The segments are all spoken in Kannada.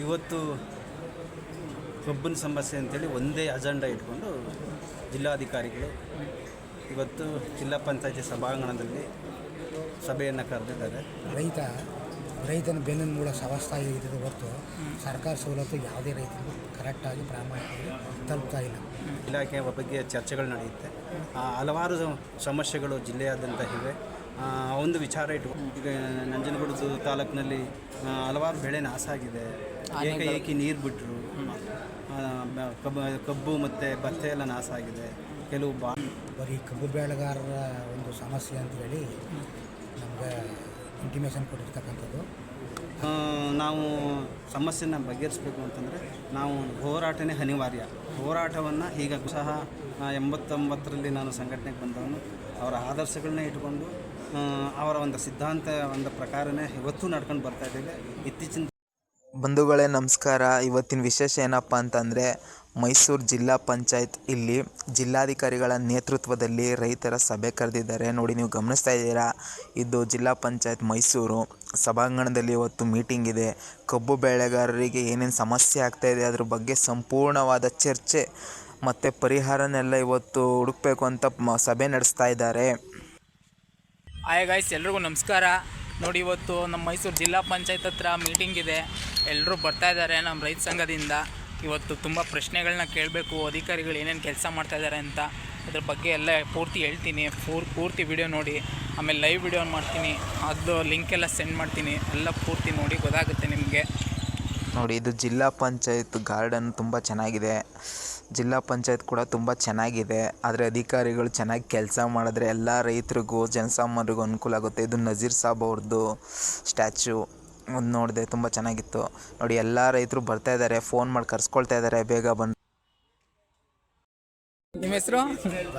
ಇವತ್ತು ಕಬ್ಬಿನ ಸಮಸ್ಯೆ ಅಂತೇಳಿ ಒಂದೇ ಅಜೆಂಡಾ ಇಟ್ಕೊಂಡು ಜಿಲ್ಲಾಧಿಕಾರಿಗಳು ಇವತ್ತು ಜಿಲ್ಲಾ ಪಂಚಾಯತಿ ಸಭಾಂಗಣದಲ್ಲಿ ಸಭೆಯನ್ನು ಕರೆದಿದ್ದಾರೆ. ರೈತ ರೈತನ ಬೆನ್ನಿನ ಮೂಲ ಸವಸ್ತಾ ಇದ್ದರೆ ಹೊರತು ಸರ್ಕಾರ ಸವಲತ್ತು ಯಾವುದೇ ರೈತರು ಕರೆಕ್ಟಾಗಿ ಪ್ರಾಮಾಣಿಕವಾಗಿ ತಲುಪ್ತಾ ಇಲ್ಲ. ಇಲಾಖೆಯ ಬಗ್ಗೆ ಚರ್ಚೆಗಳು ನಡೆಯುತ್ತೆ. ಆ, ಹಲವಾರು ಸಮಸ್ಯೆಗಳು ಜಿಲ್ಲೆಯಾದ್ಯಂತ ಇವೆ. ಒಂದು ವಿಚಾರ ಇಟ್ಟು ಈಗ ನಂಜನಗೂಡು ತಾಲೂಕಿನಲ್ಲಿ ಹಲವಾರು ಬೆಳೆ ನಾಶ ಆಗಿದೆ. ಏಕಾಏಕಿ ನೀರು ಬಿಟ್ಟರು ಕಬ್ಬು ಕಬ್ಬು ಮತ್ತು ಭತ್ತ ಎಲ್ಲ ನಾಶ ಆಗಿದೆ. ಕೆಲವು ಬಾ ಬರೀ ಕಬ್ಬು ಬೆಳೆಗಾರರ ಒಂದು ಸಮಸ್ಯೆ ಅಂತ ಹೇಳಿ ನಮ್ಗೆ ಇಂಟಿಮೇಷನ್ ಕೊಟ್ಟಿರ್ತಕ್ಕಂಥದ್ದು. ನಾವು ಸಮಸ್ಯೆನ ಬಗೆಹರಿಸಬೇಕು ಅಂತಂದರೆ ನಾವು ಹೋರಾಟನೇ ಅನಿವಾರ್ಯ. ಹೋರಾಟವನ್ನು ಈಗ ಸಹ ಎಂಬತ್ತೊಂಬತ್ತರಲ್ಲಿ ನಾನು ಸಂಘಟನೆಗೆ ಬಂದವನು. ಅವರ ಆದರ್ಶಗಳನ್ನ ಇಟ್ಕೊಂಡು ಅವರ ಒಂದು ಸಿದ್ಧಾಂತ, ಒಂದು ಪ್ರಕಾರನೇ ಇವತ್ತು ನಡ್ಕೊಂಡು ಬರ್ತಾ ಇದ್ದೇವೆ. ಇತ್ತೀಚಿನ ಬಂಧುಗಳೇ, ನಮಸ್ಕಾರ. ಇವತ್ತಿನ ವಿಶೇಷ ಏನಪ್ಪ ಅಂತಂದರೆ, ಮೈಸೂರು ಜಿಲ್ಲಾ ಪಂಚಾಯತ್ ಇಲ್ಲಿ ಜಿಲ್ಲಾಧಿಕಾರಿಗಳ ನೇತೃತ್ವದಲ್ಲಿ ರೈತರ ಸಭೆ ಕರೆದಿದ್ದಾರೆ. ನೋಡಿ, ನೀವು ಗಮನಿಸ್ತಾ ಇದ್ದೀರಾ? ಇದು ಜಿಲ್ಲಾ ಪಂಚಾಯತ್ ಮೈಸೂರು. ಸಭಾಂಗಣದಲ್ಲಿ ಇವತ್ತು ಮೀಟಿಂಗ್ ಇದೆ. ಕಬ್ಬು ಬೆಳೆಗಾರರಿಗೆ ಏನೇನು ಸಮಸ್ಯೆ ಆಗ್ತಾಯಿದೆ ಅದ್ರ ಬಗ್ಗೆ ಸಂಪೂರ್ಣವಾದ ಚರ್ಚೆ ಮತ್ತು ಪರಿಹಾರನೆಲ್ಲ ಇವತ್ತು ಹುಡುಕಬೇಕು ಅಂತ ಸಭೆ ನಡೆಸ್ತಾ ಇದ್ದಾರೆ. ಹಾಯ್ ಗಾಯ್ಸ್ ಎಲ್ರಿಗೂ ನಮಸ್ಕಾರ. ನೋಡಿ, ಇವತ್ತು ನಮ್ಮ ಮೈಸೂರು ಜಿಲ್ಲಾ ಪಂಚಾಯತ್ ಹತ್ರ ಮೀಟಿಂಗ್ ಇದೆ. ಎಲ್ಲರೂ ಬರ್ತಾ ಇದ್ದಾರೆ ನಮ್ಮ ರೈತ ಸಂಘದಿಂದ. ಇವತ್ತು ತುಂಬ ಪ್ರಶ್ನೆಗಳನ್ನ ಕೇಳಬೇಕು, ಅಧಿಕಾರಿಗಳು ಏನೇನು ಕೆಲಸ ಮಾಡ್ತಾ ಇದ್ದಾರೆ ಅಂತ. ಅದ್ರ ಬಗ್ಗೆ ಎಲ್ಲ ಪೂರ್ತಿ ಹೇಳ್ತೀನಿ. ಪೂರ್, ಪೂರ್ತಿ ವಿಡಿಯೋ ನೋಡಿ. ಆಮೇಲೆ ಲೈವ್ ವಿಡಿಯೋ ಮಾಡ್ತೀನಿ. ಅದು ಎಲ್ಲ ಸೆಂಡ್ ಮಾಡ್ತೀನಿ. ಎಲ್ಲ ಪೂರ್ತಿ ನೋಡಿ ಗೊತ್ತಾಗುತ್ತೆ ನಿಮಗೆ. ನೋಡಿ, ಇದು ಜಿಲ್ಲಾ ಪಂಚಾಯತ್ ಗಾರ್ಡನ್ ತುಂಬ ಚೆನ್ನಾಗಿದೆ. ಜಿಲ್ಲಾ ಪಂಚಾಯತ್ ಕೂಡ ತುಂಬ ಚೆನ್ನಾಗಿದೆ. ಆದರೆ ಅಧಿಕಾರಿಗಳು ಚೆನ್ನಾಗಿ ಕೆಲಸ ಮಾಡಿದ್ರೆ ಎಲ್ಲ ರೈತರಿಗೂ, ಜನಸಾಮಾನ್ಯರಿಗೂ ಅನುಕೂಲ ಆಗುತ್ತೆ. ಇದು ನಜೀರ್ ಸಾಬ್ ಅವ್ರದ್ದು ಸ್ಟ್ಯಾಚು. ಒಂದು ನೋಡಿದೆ ತುಂಬ ಚೆನ್ನಾಗಿತ್ತು. ನೋಡಿ, ಎಲ್ಲ ರೈತರು ಬರ್ತಾ ಇದ್ದಾರೆ ಫೋನ್ ಮಾಡಿ ಕರ್ಸ್ಕೊಳ್ತಾ ಇದ್ದಾರೆ ಬೇಗ ಬಂದು. ನಿಮ್ಮ ಹೆಸರು?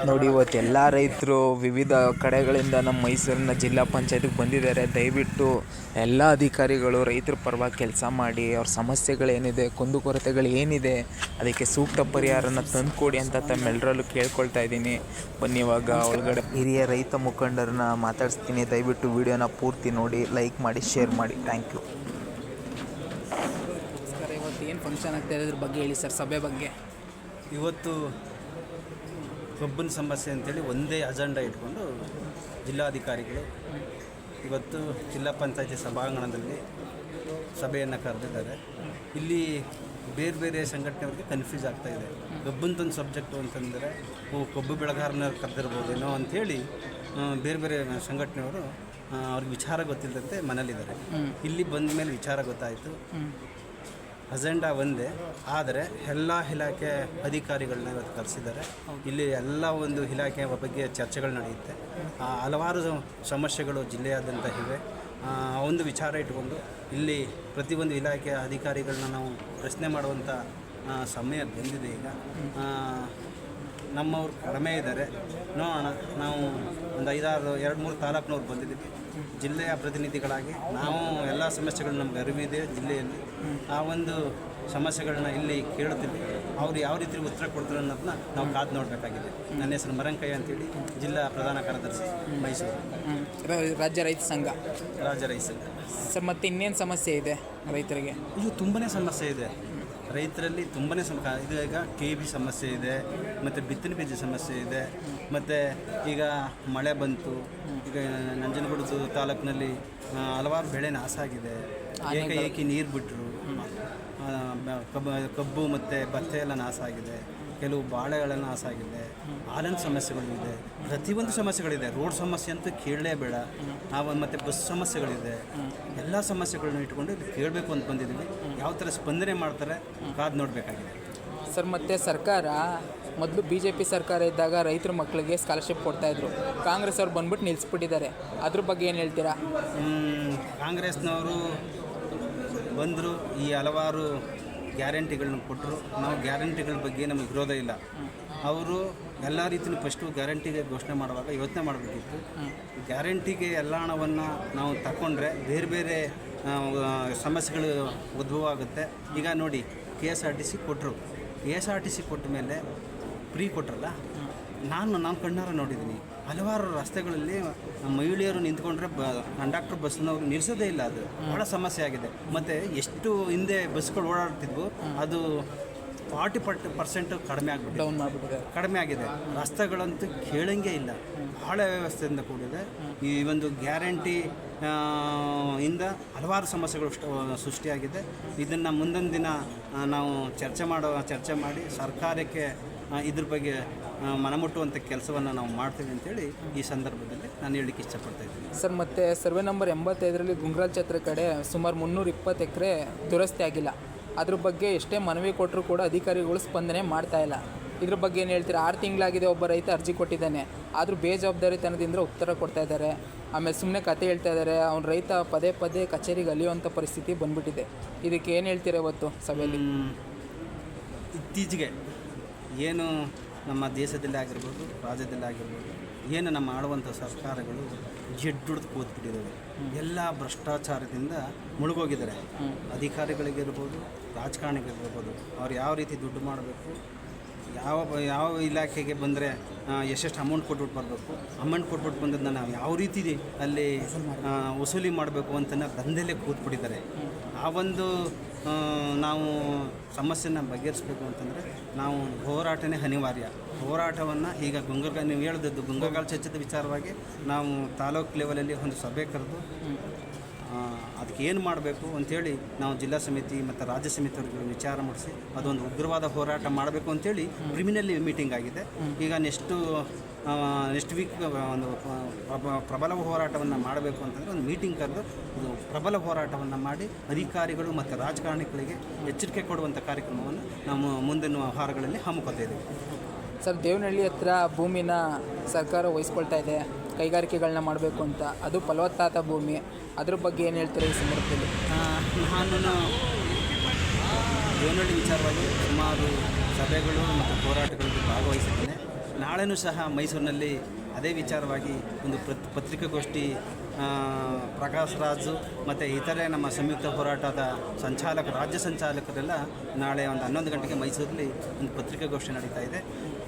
ನೋಡಿ ಇವತ್ತು ಎಲ್ಲ ರೈತರು ವಿವಿಧ ಕಡೆಗಳಿಂದ ನಮ್ಮ ಮೈಸೂರಿನ ಜಿಲ್ಲಾ ಪಂಚಾಯತಿಗೆ ಬಂದಿದ್ದಾರೆ. ದಯವಿಟ್ಟು ಎಲ್ಲ ಅಧಿಕಾರಿಗಳು ರೈತರ ಪರವಾಗಿ ಕೆಲಸ ಮಾಡಿ ಅವ್ರ ಸಮಸ್ಯೆಗಳೇನಿದೆ ಕುಂದುಕೊರತೆಗಳು ಏನಿದೆ ಅದಕ್ಕೆ ಸೂಕ್ತ ಪರಿಹಾರನ ತಂದುಕೊಡಿ ಅಂತ ತಮ್ಮೆಲ್ಲರಲ್ಲೂ ಕೇಳ್ಕೊಳ್ತಾ ಇದ್ದೀನಿ. ಬನ್ನಿ ಇವಾಗ ಒಳಗಡೆ ಹಿರಿಯ ರೈತ ಮುಖಂಡರನ್ನ ಮಾತಾಡಿಸ್ತೀನಿ. ದಯವಿಟ್ಟು ವಿಡಿಯೋನ ಪೂರ್ತಿ ನೋಡಿ ಲೈಕ್ ಮಾಡಿ ಶೇರ್ ಮಾಡಿ. Thank you. ಸರ್ ಇವತ್ತು ಏನು ಫಂಕ್ಷನ್ ಆಗ್ತಾ ಇರೋದ್ರ ಅದ್ರ ಬಗ್ಗೆ ಹೇಳಿ ಸರ್ ಸಭೆ ಬಗ್ಗೆ? ಇವತ್ತು ಕಬ್ಬಿನ ಸಮಸ್ಯೆ ಅಂತೇಳಿ ಒಂದೇ ಅಜೆಂಡಾ ಇಟ್ಕೊಂಡು ಜಿಲ್ಲಾಧಿಕಾರಿಗಳು ಇವತ್ತು ಜಿಲ್ಲಾ ಪಂಚಾಯತಿ ಸಭಾಂಗಣದಲ್ಲಿ ಸಭೆಯನ್ನು ಕರೆದಿದ್ದಾರೆ. ಇಲ್ಲಿ ಬೇರೆ ಬೇರೆ ಸಂಘಟನೆಯವ್ರಿಗೆ ಕನ್ಫ್ಯೂಸ್ ಆಗ್ತಾ ಇದೆ. ಕಬ್ಬಂತೊಂದು ಸಬ್ಜೆಕ್ಟು ಅಂತಂದರೆ ಓ ಕಬ್ಬು ಬೆಳೆಗಾರನ ಕರೆದಿರ್ಬೋದೇನೋ ಅಂಥೇಳಿ ಬೇರೆ ಬೇರೆ ಸಂಘಟನೆಯವರು ಅವ್ರಿಗೆ ವಿಚಾರ ಗೊತ್ತಿಲ್ಲದಂತೆ ಮನೇಲಿದ್ದಾರೆ. ಇಲ್ಲಿ ಬಂದ ಮೇಲೆ ವಿಚಾರ ಗೊತ್ತಾಯಿತು. ಅಜೆಂಡಾ ಒಂದೇ, ಆದರೆ ಎಲ್ಲ ಇಲಾಖೆ ಅಧಿಕಾರಿಗಳನ್ನ ಇವತ್ತು ಕರೆಸಿದ್ದಾರೆ ಇಲ್ಲಿ ಎಲ್ಲ ಒಂದು ಇಲಾಖೆಯ ಬಗ್ಗೆ ಚರ್ಚೆಗಳು ನಡೆಯುತ್ತೆ. ಹಲವಾರು ಸಮಸ್ಯೆಗಳು ಜಿಲ್ಲೆಯಾದ್ಯಂತ ಇವೆ. ಒಂದು ವಿಚಾರ ಇಟ್ಕೊಂಡು ಇಲ್ಲಿ ಪ್ರತಿಯೊಂದು ಇಲಾಖೆಯ ಅಧಿಕಾರಿಗಳನ್ನ ನಾವು ಪ್ರಶ್ನೆ ಮಾಡುವಂಥ ಸಮಯ ಬಂದಿದೆ ಈಗ. ನಮ್ಮವ್ರು ಕಡಿಮೆ ಇದ್ದಾರೆ. ನೋಡೋಣ ನಾವು ಒಂದು ಐದಾರು, ಎರಡು ಮೂರು ತಾಲೂಕಿನವ್ರು ಬಂದಿದ್ದೀವಿ. ಜಿಲ್ಲೆಯ ಪ್ರತಿನಿಧಿಗಳಾಗಿ ನಾವು ಎಲ್ಲ ಸಮಸ್ಯೆಗಳು ನಮ್ಗೆ ಅರಿವಿದೆ ಜಿಲ್ಲೆಯಲ್ಲಿ. ಆ ಒಂದು ಸಮಸ್ಯೆಗಳನ್ನ ಇಲ್ಲಿ ಕೇಳ್ತೀವಿ ಅವ್ರು ಯಾವ ರೀತಿ ಉತ್ತರ ಕೊಡ್ತಾರೆ ಅನ್ನೋದನ್ನ ನಾವು ಕಾದು ನೋಡಬೇಕಾಗಿದೆ. ನನ್ನ ಹೆಸರು ಮರಂಕಯ್ಯ ಅಂತೇಳಿ ಜಿಲ್ಲಾ ಪ್ರಧಾನ ಕಾರ್ಯದರ್ಶಿ ಮೈಸೂರು. ರಾಜ್ಯ ರೈತ ಸಂಘ. ರಾಜ್ಯ ರೈತ ಸಂಘ. ಸರ್ ಮತ್ತೆ ಇನ್ನೇನು ಸಮಸ್ಯೆ ಇದೆ ರೈತರಿಗೆ? ಇದು ತುಂಬನೇ ಸಮಸ್ಯೆ ಇದೆ. ರೈತರಲ್ಲಿ ತುಂಬನೇ ಸಮ ಇದು ಈಗ ಕೆ ಬಿ ಸಮಸ್ಯೆ ಇದೆ ಮತ್ತು ಬಿತ್ತನೆ ಬೀಜ ಸಮಸ್ಯೆ ಇದೆ ಮತ್ತು ಈಗ ಮಳೆ ಬಂತು ಈಗ ನಂಜನಗೂಡು ತಾಲೂಕಿನಲ್ಲಿ ಹಲವಾರು ಬೆಳೆ ನಾಶ ಆಗಿದೆ. ಏಕಾಏಕಿ ನೀರು ಬಿಟ್ಟರು ಕಬ್ಬು ಕಬ್ಬು ಮತ್ತು ಭತ್ತ ಎಲ್ಲ ನಾಶ ಆಗಿದೆ. ಕೆಲವು ಬಾಳೆಗಳನ್ನು ನಾಶ ಆಗಿದೆ ಹಾಲಿನ ಸಮಸ್ಯೆಗಳಿದೆ ಪ್ರತಿಯೊಂದು ಸಮಸ್ಯೆಗಳಿದೆ. ರೋಡ್ ಸಮಸ್ಯೆ ಅಂತೂ ಕೇಳಲೇಬೇಡ. ನಾವು ಮತ್ತು ಬಸ್ ಸಮಸ್ಯೆಗಳಿದೆ. ಎಲ್ಲ ಸಮಸ್ಯೆಗಳನ್ನ ಇಟ್ಕೊಂಡು ಇದು ಕೇಳಬೇಕು ಅಂತ ಬಂದಿದ್ದೀವಿ. ಯಾವ ಥರ ಸ್ಪಂದನೆ ಮಾಡ್ತಾರೆ ಕಾದು ನೋಡಬೇಕಾಗಿದೆ. ಸರ್ ಮತ್ತೆ ಸರ್ಕಾರ ಮೊದಲು ಬಿ ಜೆ ಪಿ ಸರ್ಕಾರ ಇದ್ದಾಗ ರೈತರ ಮಕ್ಕಳಿಗೆ ಸ್ಕಾಲರ್ಶಿಪ್ ಕೊಡ್ತಾಯಿದ್ರು ಕಾಂಗ್ರೆಸ್ ಅವ್ರು ಬಂದ್ಬಿಟ್ಟು ನಿಲ್ಲಿಸ್ಬಿಟ್ಟಿದ್ದಾರೆ ಅದ್ರ ಬಗ್ಗೆ ಏನು ಹೇಳ್ತೀರಾ? ಕಾಂಗ್ರೆಸ್ನವರು ಬಂದರು ಈ ಹಲವಾರು ಗ್ಯಾರಂಟಿಗಳನ್ನ ಕೊಟ್ಟರು. ನಾವು ಗ್ಯಾರಂಟಿಗಳ ಬಗ್ಗೆ ನಮಗೆ ವಿರೋಧ ಇಲ್ಲ. ಅವರು ಎಲ್ಲ ರೀತಿಯೂ ಫಸ್ಟು ಗ್ಯಾರಂಟಿಗೆ ಘೋಷಣೆ ಮಾಡುವಾಗ ಯೋಚನೆ ಮಾಡಬೇಕಿತ್ತು. ಗ್ಯಾರಂಟಿಗೆ ಎಲ್ಲ ಹಣವನ್ನು ನಾವು ತಗೊಂಡ್ರೆ ಬೇರೆ ಬೇರೆ ಸಮಸ್ಯೆಗಳು ಉದ್ಭವ ಆಗುತ್ತೆ ಈಗ ನೋಡಿ, K S R T C ಕೊಟ್ಟರು K S R T C ಕೊಟ್ಟ ಮೇಲೆ ಫ್ರೀ ಕೊಟ್ಟರಲ್ಲ ನಾನು ನಾನು ಕಣ್ಣಾರ ನೋಡಿದ್ದೀನಿ. ಹಲವಾರು ರಸ್ತೆಗಳಲ್ಲಿ ಮಹಿಳೆಯರು ನಿಂತ್ಕೊಂಡ್ರೆ ಬ ಕಂಡಕ್ಟರ್ ಬಸ್ನವ್ರು ನಿಲ್ಲಿಸೋದೇ ಇಲ್ಲ ಅದು. ಭಾಳ ಸಮಸ್ಯೆ ಆಗಿದೆ. ಮತ್ತು ಎಷ್ಟು ಹಿಂದೆ ಬಸ್ಗಳು ಓಡಾಡ್ತಿದ್ವು ಅದು ಫಾರ್ಟಿ ಪರ್ಟ್ ಪರ್ಸೆಂಟ್ ಕಡಿಮೆ ಆಗಿಬಿಟ್ಟು ಡೌನ್ ಮಾಡಿಬಿಟ್ಟಿದೆ. ಕಡಿಮೆ ಆಗಿದೆ. ರಸ್ತೆಗಳಂತೂ ಕೇಳಂಗೆ ಇಲ್ಲ. ಭಾಳ ವ್ಯವಸ್ಥೆಯಿಂದ ಕೂಡಿದೆ. ಈ ಒಂದು ಗ್ಯಾರಂಟಿ ಇಂದ ಹಲವಾರು ಸಮಸ್ಯೆಗಳು ಸೃಷ್ಟಿಯಾಗಿದೆ. ಇದನ್ನು ಮುಂದೊಂದು ದಿನ ನಾವು ಚರ್ಚೆ ಮಾಡೋ ಚರ್ಚೆ ಮಾಡಿ ಸರ್ಕಾರಕ್ಕೆ ಇದ್ರ ಬಗ್ಗೆ ಮನಮುಟ್ಟುವಂಥ ಕೆಲಸವನ್ನು ನಾವು ಮಾಡ್ತೀವಿ ಅಂತೇಳಿ ಈ ಸಂದರ್ಭದಲ್ಲಿ ನಾನು ಹೇಳಲಿಕ್ಕೆ ಇಷ್ಟಪಡ್ತಾ ಇದ್ದೀನಿ. ಸರ್ ಮತ್ತು ಸರ್ವೆ ನಂಬರ್ ಎಂಬತ್ತೈದರಲ್ಲಿ ಗುಂಗ್ರಾಲ್ ಛತ್ರ ಕಡೆ ಸುಮಾರು ಮುನ್ನೂರ ಇಪ್ಪತ್ತು ಎಕರೆ ದುರಸ್ತಿ ಆಗಿಲ್ಲ. ಅದ್ರ ಬಗ್ಗೆ ಎಷ್ಟೇ ಮನವಿ ಕೊಟ್ಟರು ಕೂಡ ಅಧಿಕಾರಿಗಳು ಸ್ಪಂದನೆ ಮಾಡ್ತಾ ಇಲ್ಲ. ಇದ್ರ ಬಗ್ಗೆ ಏನು ಹೇಳ್ತೀರಾ? ಆರು ತಿಂಗಳಾಗಿದೆ ಒಬ್ಬ ರೈತ ಅರ್ಜಿ ಕೊಟ್ಟಿದ್ದಾನೆ. ಆದರೂ ಬೇಜವಾಬ್ದಾರಿತನದಿಂದ ಉತ್ತರ ಕೊಡ್ತಾ ಇದ್ದಾರೆ. ಆಮೇಲೆ ಸುಮ್ಮನೆ ಕತೆ ಹೇಳ್ತಾ ಇದ್ದಾರೆ. ಅವ್ನು ರೈತ ಪದೇ ಪದೇ ಕಚೇರಿಗೆ ಅಲಿಯುವಂಥ ಪರಿಸ್ಥಿತಿ ಬಂದ್ಬಿಟ್ಟಿದೆ. ಇದಕ್ಕೆ ಏನು ಹೇಳ್ತೀರಾ ಇವತ್ತು ಸಭೆಯಲ್ಲಿ? ಇತ್ತೀಚೆಗೆ ಏನು ನಮ್ಮ ದೇಶದಲ್ಲಿ ಆಗಿರ್ಬೋದು ರಾಜ್ಯದಲ್ಲಿ ಆಗಿರ್ಬೋದು ಏನು ನಮ್ಮ ಆಳುವಂಥ ಸರ್ಕಾರಗಳು ಜಡ್ಡುಡ್ದು ಕೂತ್ಬಿಟ್ಟಿದ್ದಾವೆ. ಎಲ್ಲ ಭ್ರಷ್ಟಾಚಾರದಿಂದ ಮುಳುಗೋಗಿದ್ದಾರೆ. ಅಧಿಕಾರಿಗಳಿಗಿರ್ಬೋದು ರಾಜಕಾರಣಿಗಳಿರ್ಬೋದು ಅವ್ರು ಯಾವ ರೀತಿ ದುಡ್ಡು ಮಾಡಬೇಕು ಯಾವ ಯಾವ ಇಲಾಖೆಗೆ ಬಂದರೆ ಎಷ್ಟೆಷ್ಟು ಅಮೌಂಟ್ ಕೊಟ್ಬಿಟ್ಟು ಬರಬೇಕು ಅಮೌಂಟ್ ಕೊಟ್ಬಿಟ್ಟು ಬಂದದ್ದು ನಾವು ಯಾವ ರೀತಿ ಅಲ್ಲಿ ವಸೂಲಿ ಮಾಡಬೇಕು ಅಂತ ದಂಧೆಲ್ಲೇ ಕೂತ್ಬಿಟ್ಟಿದ್ದಾರೆ. ಆ ಒಂದು ನಾವು ಸಮಸ್ಯೆನ ಬಗೆಹರಿಸ್ಬೇಕು ಅಂತಂದರೆ ನಾವು ಹೋರಾಟನೇ ಅನಿವಾರ್ಯ. ಹೋರಾಟವನ್ನು ಈಗ ಗುಂಗರ್ಗ, ನೀವು ಹೇಳಿದ್ದು ಗುಂಗಗಾಲ್ ಚರ್ಚಿತ ವಿಚಾರವಾಗಿ ನಾವು ತಾಲೂಕು ಲೆವೆಲಲ್ಲಿ ಒಂದು ಸಭೆ ಕರೆದು ಅದಕ್ಕೆ ಏನು ಮಾಡಬೇಕು ಅಂಥೇಳಿ ನಾವು ಜಿಲ್ಲಾ ಸಮಿತಿ ಮತ್ತು ರಾಜ್ಯ ಸಮಿತಿಯವ್ರಿಗೆ ವಿಚಾರ ಮಾಡಿಸಿ, ಅದೊಂದು ಉಗ್ರವಾದ ಹೋರಾಟ ಮಾಡಬೇಕು ಅಂಥೇಳಿ ಕ್ರಿಮಿನಲ್ಲಿ ಮೀಟಿಂಗ್ ಆಗಿದೆ. ಈಗ ನೆಕ್ಸ್ಟು ನೆಕ್ಸ್ಟ್ ವೀಕ್ ಒಂದು ಪ್ರಬ- ಪ್ರಬಲ ಹೋರಾಟವನ್ನು ಮಾಡಬೇಕು ಅಂತಂದರೆ ಒಂದು ಮೀಟಿಂಗ್ ಕರೆದು ಒಂದು ಪ್ರಬಲ ಹೋರಾಟವನ್ನು ಮಾಡಿ ಅಧಿಕಾರಿಗಳು ಮತ್ತು ರಾಜಕಾರಣಿಗಳಿಗೆ ಎಚ್ಚರಿಕೆ ಕೊಡುವಂಥ ಕಾರ್ಯಕ್ರಮವನ್ನು ನಾವು ಮುಂದಿನ ವಾರಗಳಲ್ಲಿ ಹಮ್ಮಿಕೊಳ್ತಾ ಇದ್ದೀವಿ. ಸರ್ ದೇವನಹಳ್ಳಿ ಹತ್ರ ಭೂಮಿನ ಸರ್ಕಾರ ವಹಿಸ್ಕೊಳ್ತಾ ಇದೆ ಕೈಗಾರಿಕೆಗಳನ್ನ ಮಾಡಬೇಕು ಅಂತ. ಅದು ಫಲವತ್ತಾದ ಭೂಮಿ. ಅದ್ರ ಬಗ್ಗೆ ಏನು ಹೇಳ್ತಾರೆ ಈ ಸಂದರ್ಭದಲ್ಲಿ? ನಾನು ದೇವನಹಳ್ಳಿ ವಿಚಾರವಾಗಿ ಸುಮಾರು ಸಭೆಗಳು ಮತ್ತು ಹೋರಾಟಗಳಲ್ಲಿ ಭಾಗವಹಿಸಿದ್ದೇನೆ. ನಾಳೆನೂ ಸಹ ಮೈಸೂರಿನಲ್ಲಿ ಅದೇ ವಿಚಾರವಾಗಿ ಒಂದು ಪ್ರತ್ ಪತ್ರಿಕಾಗೋಷ್ಠಿ ಪ್ರಕಾಶ್ ರಾಜು ಮತ್ತು ಇತರೆ ನಮ್ಮ ಸಂಯುಕ್ತ ಹೋರಾಟದ ಸಂಚಾಲಕ, ರಾಜ್ಯ ಸಂಚಾಲಕರೆಲ್ಲ ನಾಳೆ ಒಂದು ಹನ್ನೊಂದು ಗಂಟೆಗೆ ಮೈಸೂರಲ್ಲಿ ಒಂದು ಪತ್ರಿಕಾಗೋಷ್ಠಿ ನಡೀತಾ ಇದೆ.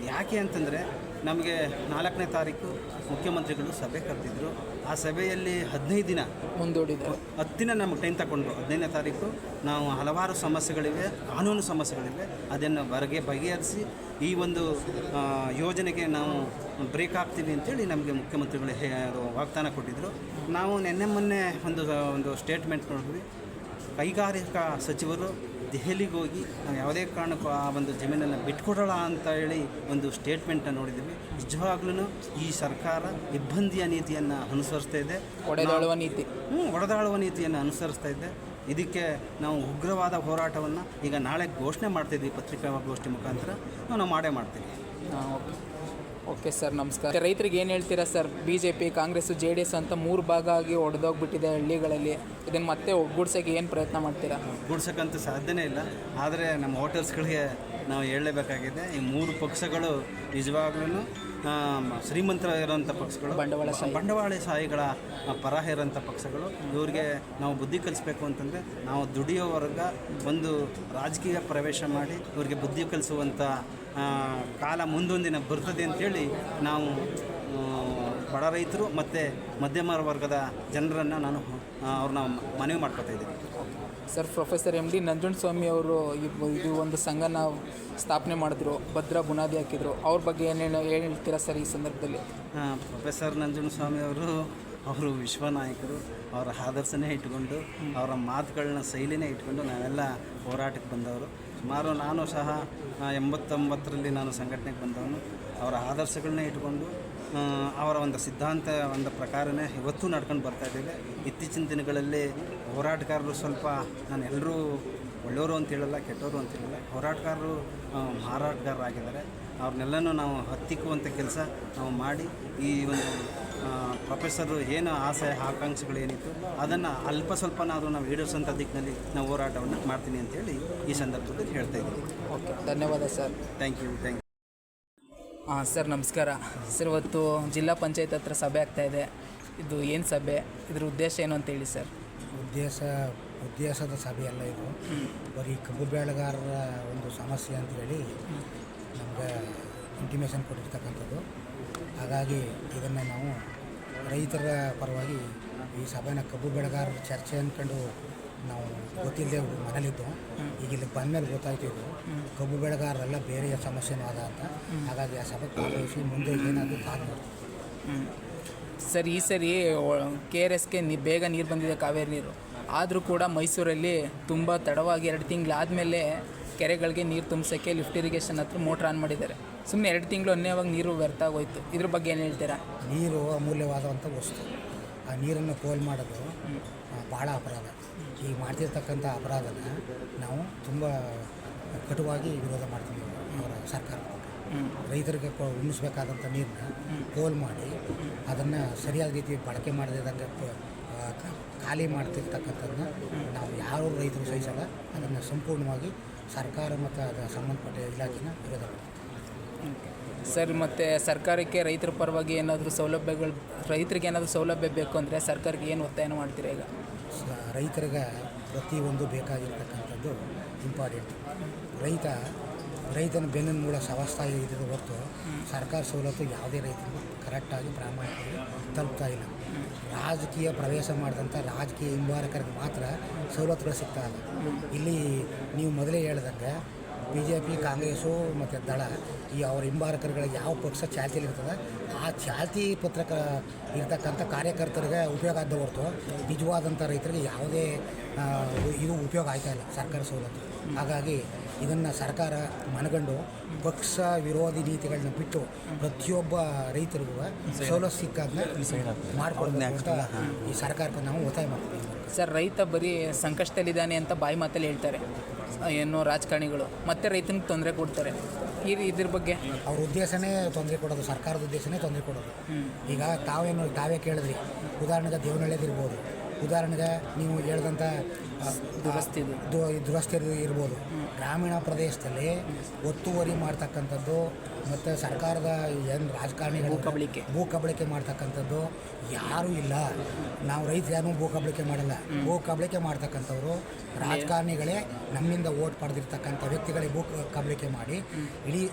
ಯಾಕೆ ಅಂತಂದರೆ ನಮಗೆ ನಾಲ್ಕನೇ ತಾರೀಕು ಮುಖ್ಯಮಂತ್ರಿಗಳು ಸಭೆ ಕರೆದಿದ್ದರು ಆ ಸಭೆಯಲ್ಲಿ ಹದಿನೈದು ದಿನ ಮುಂದೂಡಿದ್ರು. ಹತ್ತು ದಿನ ನಮಗೆ ಟೈಮ್ ತಗೊಂಡ್ರು. ಹದಿನೈದನೇ ತಾರೀಕು ನಾವು ಹಲವಾರು ಸಮಸ್ಯೆಗಳಿವೆ ಕಾನೂನು ಸಮಸ್ಯೆಗಳಿವೆ. ಅದನ್ನು ಹೊರಗೆ ಬಗೆಹರಿಸಿ ಈ ಒಂದು ಯೋಜನೆಗೆ ನಾವು ಬ್ರೇಕ್ ಆಗ್ತೀವಿ ಅಂತೇಳಿ ನಮಗೆ ಮುಖ್ಯಮಂತ್ರಿಗಳು ಹೇ ವಾಗ್ದಾನ ಕೊಟ್ಟಿದ್ದರು ನಾವು ನಿನ್ನೆ ಮೊನ್ನೆ ಒಂದು ಒಂದು ಸ್ಟೇಟ್ಮೆಂಟ್ ನೋಡಿದ್ವಿ. ಕೈಗಾರಿಕಾ ಸಚಿವರು ದೆಹಲಿಗೆ ಹೋಗಿ ನಾವು ಯಾವುದೇ ಕಾರಣಕ್ಕೂ ಆ ಒಂದು ಜಮೀನನ್ನು ಬಿಟ್ಕೊಡೋಣ ಅಂತ ಹೇಳಿ ಒಂದು ಸ್ಟೇಟ್ಮೆಂಟನ್ನು ನೋಡಿದ್ದೀವಿ. ನಿಜವಾಗ್ಲೂ ಈ ಸರ್ಕಾರ ಇಬ್ಬಂದಿಯ ನೀತಿಯನ್ನು ಅನುಸರಿಸ್ತಾ ಇದೆ. ಒಡೆದಾಳುವ ನೀತಿ. ಹ್ಞೂ ಒಡೆದಾಳುವ ನೀತಿಯನ್ನು ಅನುಸರಿಸ್ತಾ ಇದೆ. ಇದಕ್ಕೆ ನಾವು ಉಗ್ರವಾದ ಹೋರಾಟವನ್ನು ಈಗ ನಾಳೆ ಘೋಷಣೆ ಮಾಡ್ತಿದ್ವಿ ಪತ್ರಿಕಾಗೋಷ್ಠಿ ಮುಖಾಂತರ. ನಾವು ಮಾಡೇ ಮಾಡ್ತೀವಿ. ಓಕೆ. ಓಕೆ ಸರ್ ನಮಸ್ಕಾರ. ರೈತರಿಗೆ ಏನು ಹೇಳ್ತೀರಾ sir? B J P Congress J D S ಅಂತ ಮೂರು ಭಾಗ ಆಗಿ ಒಡೆದೋಗ್ಬಿಟ್ಟಿದೆ ಹಳ್ಳಿಗಳಲ್ಲಿ. ಇದನ್ನು ಮತ್ತೆ ಒಗ್ಗೂಡ್ಸೋಕ್ಕೆ ಏನು ಪ್ರಯತ್ನ ಮಾಡ್ತೀರಾ? ಗುಡ್ಸಕ್ಕಂತೂ ಸಾಧ್ಯನೇ ಇಲ್ಲ. ಆದರೆ ನಮ್ಮ ಹೋಟೆಲ್ಸ್ಗಳಿಗೆ ನಾವು ಹೇಳಲೇಬೇಕಾಗಿದೆ ಈ ಮೂರು ಪಕ್ಷಗಳು ನಿಜವಾಗ್ಲೂ ಶ್ರೀಮಂತರ ಇರೋಂಥ ಪಕ್ಷಗಳು ಬಂಡವಾಳ ಶಾಹಿಗಳ ಪರ ಇರೋಂಥ ಪಕ್ಷಗಳು. ಇವ್ರಿಗೆ ನಾವು ಬುದ್ಧಿ ಕಲಿಸ್ಬೇಕು ಅಂತಂದರೆ ನಾವು ದುಡಿಯೋ ವರ್ಗ ಒಂದು ರಾಜಕೀಯ ಪ್ರವೇಶ ಮಾಡಿ ಇವ್ರಿಗೆ ಬುದ್ಧಿ ಕಲಿಸುವಂಥ ಕಾಲ ಮುಂದೊಂದಿನ ಬರ್ತದೆ ಅಂಥೇಳಿ ನಾವು ಬಡ ರೈತರು ಮತ್ತು ಮಧ್ಯಮ ವರ್ಗದ ಜನರನ್ನು ನಾನು ಅವ್ರನ್ನ ಮನವಿ ಮಾಡ್ಕೊತಾ ಇದ್ದೀನಿ. Sir professor M D Nanjundaswamy ಅವರು ಇದು ಒಂದು ಸಂಘನ ಸ್ಥಾಪನೆ ಮಾಡಿದ್ರು ಭದ್ರ ಬುನಾದಿ ಹಾಕಿದ್ರು. ಅವ್ರ ಬಗ್ಗೆ ಏನೇನು ಏನು ಹೇಳ್ತೀರಾ ಸರ್ ಈ ಸಂದರ್ಭದಲ್ಲಿ? ಪ್ರೊಫೆಸರ್ ಪ್ರೊಫೆಸರ್ ನಂಜುಂಡಸ್ವಾಮಿ ಅವರು ಅವರು ವಿಶ್ವನಾಯಕರು ಅವರ ಆದರ್ಶನೇ ಇಟ್ಕೊಂಡು ಅವರ ಮಾತುಗಳನ್ನ ಶೈಲಿನೇ ಇಟ್ಕೊಂಡು ನಾವೆಲ್ಲ ಹೋರಾಟಕ್ಕೆ ಬಂದವರು. ಸುಮಾರು ನಾನು ಸಹ ಎಂಬತ್ತೊಂಬತ್ತರಲ್ಲಿ ನಾನು ಸಂಘಟನೆಗೆ ಬಂದವನು. ಅವರ ಆದರ್ಶಗಳನ್ನೇ ಇಟ್ಕೊಂಡು ಅವರ ಒಂದು ಸಿದ್ಧಾಂತ, ಒಂದು ಪ್ರಕಾರನೇ ಇವತ್ತೂ ನಡ್ಕೊಂಡು ಬರ್ತಾ ಇದ್ದೇವೆ ಇತ್ತೀಚಿನ ದಿನಗಳಲ್ಲಿ ಹೋರಾಟಗಾರರು ಸ್ವಲ್ಪ, ನಾನು ಎಲ್ಲರೂ ಒಳ್ಳೆಯವರು ಅಂತ ಹೇಳಲ್ಲ, ಕೆಟ್ಟವರು ಅಂತ ಹೇಳಲ್ಲ. ಹೋರಾಟಗಾರರು ಮಾರಾಟಗಾರರಾಗಿದ್ದಾರೆ. ಅವ್ರನ್ನೆಲ್ಲನೂ ನಾವು ಹತ್ತಿಕ್ಕುವಂಥ ಕೆಲಸ ನಾವು ಮಾಡಿ ಈ ಒಂದು ಪ್ರೊಫೆಸರು ಏನು ಆಸೆ ಆಕಾಂಕ್ಷೆಗಳು ಏನಿತ್ತು ಅದನ್ನು ಅಲ್ಪ ಸ್ವಲ್ಪನಾದರೂ ನಾವು ಈಡೇರಿಸುವಂಥ ದಿಕ್ಕಿನಲ್ಲಿ ನಾವು ಹೋರಾಟವನ್ನು ಮಾಡ್ತೀನಿ ಅಂತೇಳಿ ಈ ಸಂದರ್ಭದಲ್ಲಿ ಹೇಳ್ತಾ ಇದ್ದೀನಿ. ಓಕೆ ಧನ್ಯವಾದ sir. Thank you thank you ಹಾಂ ಸರ್ ನಮಸ್ಕಾರ. ಸರ್ ಇವತ್ತು ಜಿಲ್ಲಾ ಪಂಚಾಯತ್ ಹತ್ರ ಸಭೆ ಆಗ್ತಾ ಇದೆ. ಇದು ಏನು ಸಭೆ? ಇದ್ರ ಉದ್ದೇಶ ಏನು ಅಂತ ಹೇಳಿ ಸರ್. ಉದ್ದೇಶ ಉದ್ದೇಶದ ಸಭೆಯಲ್ಲ ಇದು. ಬರೀ ಕಬ್ಬು ಬೆಳೆಗಾರರ ಒಂದು ಸಮಸ್ಯೆ ಅಂತ ಹೇಳಿ ನಮಗೆ ಇಂಟಿಮೇಷನ್ ಕೊಟ್ಟಿರ್ತಕ್ಕಂಥದ್ದು. ಹಾಗಾಗಿ ಇದನ್ನು ನಾವು ರೈತರ ಪರವಾಗಿ ಈ ಸಭೆನ ಕಬ್ಬು ಬೆಳೆಗಾರರ ಚರ್ಚೆ ಅಂದ್ಕೊಂಡು ನಾವು ಗೊತ್ತಿಲ್ಲದೆ ಮನೇಲಿದ್ದು, ಈಗ ಇಲ್ಲಿ ಬಂದಮೇಲೆ ಗೊತ್ತಾಯ್ತು ಇದು. ಕಬ್ಬು ಬೆಳೆಗಾರರೆಲ್ಲ ಬೇರೆ ಸಮಸ್ಯೆನೂ ಅದ ಅಂತ. ಹಾಗಾಗಿ ಆ ಸಭೆ ಭಾಗವಹಿಸಿ ಮುಂದೆ ಏನಾದರೂ ಕಾರಣ. ಸರ್, ಈ ಸರಿ ಕೆ ಆರ್ ಎಸ್ಗೆ ನೀ ಬೇಗ ನೀರು ಬಂದಿದೆ, ಕಾವೇರಿ ನೀರು. ಆದರೂ ಕೂಡ ಮೈಸೂರಲ್ಲಿ ತುಂಬ ತಡವಾಗಿ ಎರಡು ತಿಂಗಳಾದಮೇಲೆ ಕೆರೆಗಳಿಗೆ ನೀರು ತುಂಬಿಸೋಕ್ಕೆ ಲಿಫ್ಟ್ ಇರಿಗೇಷನ್ ಹತ್ರ ಮೋಟ್ರ್ ಆನ್ ಮಾಡಿದ್ದಾರೆ. ಸುಮ್ಮನೆ ಎರಡು ತಿಂಗಳು ಅನ್ಯವಾಗಿ ನೀರು ವ್ಯರ್ಥ ಆಗೋಯ್ತು ಇದ್ರ ಬಗ್ಗೆ ಏನು ಹೇಳ್ತೀರಾ? ನೀರು ಅಮೂಲ್ಯವಾದಂಥ ವಸ್ತು. ಆ ನೀರನ್ನು ಪೋಲ್ ಮಾಡೋದು ಭಾಳ ಅಪರಾಧ. ಈಗ ಮಾಡ್ತಿರ್ತಕ್ಕಂಥ ಅಪರಾಧನ ನಾವು ತುಂಬ ಕಟುವಾಗಿ ವಿರೋಧ ಮಾಡ್ತೀವಿ ಅವರ ಸರ್ಕಾರ ರೈತರಿಗೆ ಉಣಿಸ್ಬೇಕಾದಂಥ ನೀರನ್ನ ಪೋಲ್ ಮಾಡಿ, ಅದನ್ನು ಸರಿಯಾದ ರೀತಿ ಬಳಕೆ ಮಾಡದಿದ್ದಂಗೆ ಖಾಲಿ ಮಾಡ್ತಿರ್ತಕ್ಕಂಥದ್ದನ್ನ ನಾವು ಯಾರು ರೈತರು ಸಹಿಸಲ್ಲ. ಅದನ್ನು ಸಂಪೂರ್ಣವಾಗಿ ಸರ್ಕಾರ ಮತ್ತು ಅದರ ಸಂಬಂಧಪಟ್ಟ ಇಲಾಖೆನ ವಿರೋಧ ಮಾಡ್ತೀವಿ ಸರ್ ಮತ್ತು ಸರ್ಕಾರಕ್ಕೆ ರೈತರ ಪರವಾಗಿ ಏನಾದರೂ ಸೌಲಭ್ಯಗಳು ರೈತರಿಗೆ ಏನಾದರೂ ಸೌಲಭ್ಯ ಬೇಕು ಅಂದರೆ ಸರ್ಕಾರಕ್ಕೆ ಏನು ಒತ್ತಾಯನ ಮಾಡ್ತೀರಾ ಈಗ? ರೈತರಿಗೆ ಪ್ರತಿಯೊಂದು ಬೇಕಾಗಿರ್ತಕ್ಕಂಥದ್ದು ಇಂಪಾರ್ಟೆಂಟ್. ರೈತ ರೈತನ ಬೆನ್ನಿನ ಮೂಲ ಸವಸ್ತಾಗಿ ಇದ್ದರೆ ಹೊರತು ಸರ್ಕಾರ ಸವಲತ್ತು ಯಾವುದೇ ರೈತರಿಗೆ ಕರೆಕ್ಟಾಗಿ ಪ್ರಾಮಾಣಿಕವಾಗಿ ತಲುಪ್ತಾ ಇಲ್ಲ. ರಾಜಕೀಯ ಪ್ರವೇಶ ಮಾಡಿದಂಥ ರಾಜಕೀಯ ಹಿಂಬಾರಕರಿಗೆ ಮಾತ್ರ ಸವಲತ್ತುಗಳು ಸಿಗ್ತಾ ಇಲ್ಲ. ಇಲ್ಲಿ ನೀವು ಮೊದಲೇ ಹೇಳ್ದಂಗೆ ಬಿ ಜೆ ಪಿ ಕಾಂಗ್ರೆಸ್ಸು ಮತ್ತು ದಳ ಈ ಅವರ ಹಿಂಬಾರಕರುಗಳ ಯಾವ ಪಕ್ಷ ಚಾಲ್ತಿಯಲ್ಲಿ ಇರ್ತದೆ, ಆ ಚಾಲ್ತಿ ಪತ್ರಕ ಇರ್ತಕ್ಕಂಥ ಕಾರ್ಯಕರ್ತರಿಗೆ ಉಪಯೋಗ ಆದ ಹೊರತು ನಿಜವಾದಂಥ ರೈತರಿಗೆ ಯಾವುದೇ ಇದು ಉಪಯೋಗ ಆಯ್ತಾ ಇಲ್ಲ ಸರ್ಕಾರ ಸವಲತ್ತು. ಹಾಗಾಗಿ ಇದನ್ನು ಸರ್ಕಾರ ಮನಗಂಡು ಪಕ್ಷ ವಿರೋಧಿ ನೀತಿಗಳನ್ನ ಬಿಟ್ಟು ಪ್ರತಿಯೊಬ್ಬ ರೈತರಿಗೂ ಸವಲತ್ತು ಸಿಕ್ಕಾದ್ನ ಮಾಡಿಕೊಡ್ಬೇಕು ಅಂತ ಈ ಸರ್ಕಾರಕ್ಕೆ ನಾವು ಒತ್ತಾಯ ಮಾಡ್ತೀವಿ. ಸರ್ ರೈತ ಬರೀ ಸಂಕಷ್ಟದಲ್ಲಿದ್ದಾನೆ ಅಂತ ಬಾಯಿ ಮಾತಲ್ಲಿ ಹೇಳ್ತಾರೆ. ಏನೋ ರಾಜಕಾರಣಿಗಳು ಮತ್ತೆ ರೈತನಿಗೆ ತೊಂದರೆ ಕೊಡ್ತಾರೆ. ಈ ಇದ್ರ ಬಗ್ಗೆ? ಅವ್ರ ಉದ್ದೇಶನೇ ತೊಂದರೆ ಕೊಡೋದು ಸರ್ಕಾರದ ಉದ್ದೇಶನೇ ತೊಂದರೆ ಕೊಡೋದು. ಈಗ ತಾವೇನು ತಾವೇ ಕೇಳಿದ್ರಿ ಉದಾಹರಣೆಗೆ ದೇವನಹಳ್ಳಿದಿರ್ಬೋದು ಉದಾಹರಣೆಗೆ ನೀವು ಹೇಳಿದಂಥ ದುರಸ್ತಿ ದುರಸ್ತಿ ಇರ್ಬೋದು. ಗ್ರಾಮೀಣ ಪ್ರದೇಶದಲ್ಲಿ ಒತ್ತುವರಿ ಮಾಡ್ತಕ್ಕಂಥದ್ದು ಮತ್ತು ಸರ್ಕಾರದ ಏನು ರಾಜಕಾರಣಿಗಳು ಭೂ ಕಬಳಿಕೆ. ಭೂ ಕಬಳಿಕೆ ಮಾಡ್ತಕ್ಕಂಥದ್ದು ಯಾರೂ ಇಲ್ಲ. ನಾವು ರೈತರು ಯಾರು ಭೂ ಕಬಳಿಕೆ ಮಾಡಲ್ಲ. ಭೂ ಕಬಳಿಕೆ ಮಾಡ್ತಕ್ಕಂಥವ್ರು ರಾಜಕಾರಣಿಗಳೇ ನಮ್ಮಿಂದ ಓಟ್ ಪಡೆದಿರ್ತಕ್ಕಂಥ ವ್ಯಕ್ತಿಗಳಿಗೆ ಭೂ ಕಬಳಿಕೆ ಮಾಡಿ ಇಡೀ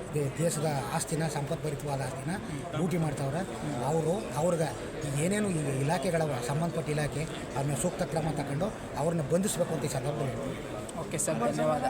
ದೇಶದ ಆಸ್ತಿನ ಸಂಪತ್ಭರಿತವಾದ ಆಸ್ತಿನ ಲೂಟಿ ಮಾಡ್ತವ್ರೆ. ಅವರು ಅವ್ರಿಗೆ ಏನೇನು ಈ ಇಲಾಖೆಗಳವ ಸಂಬಂಧಪಟ್ಟ ಇಲಾಖೆ ಅದನ್ನ ಸೂಕ್ತ ಕ್ರಮ ತಗೊಂಡು ಅವ್ರನ್ನ ಬಂಧಿಸಬೇಕು ಅಂತ ಈ ಸಂದರ್ಭದಲ್ಲಿ. ಓಕೆ ಸರ್ ಧನ್ಯವಾದ.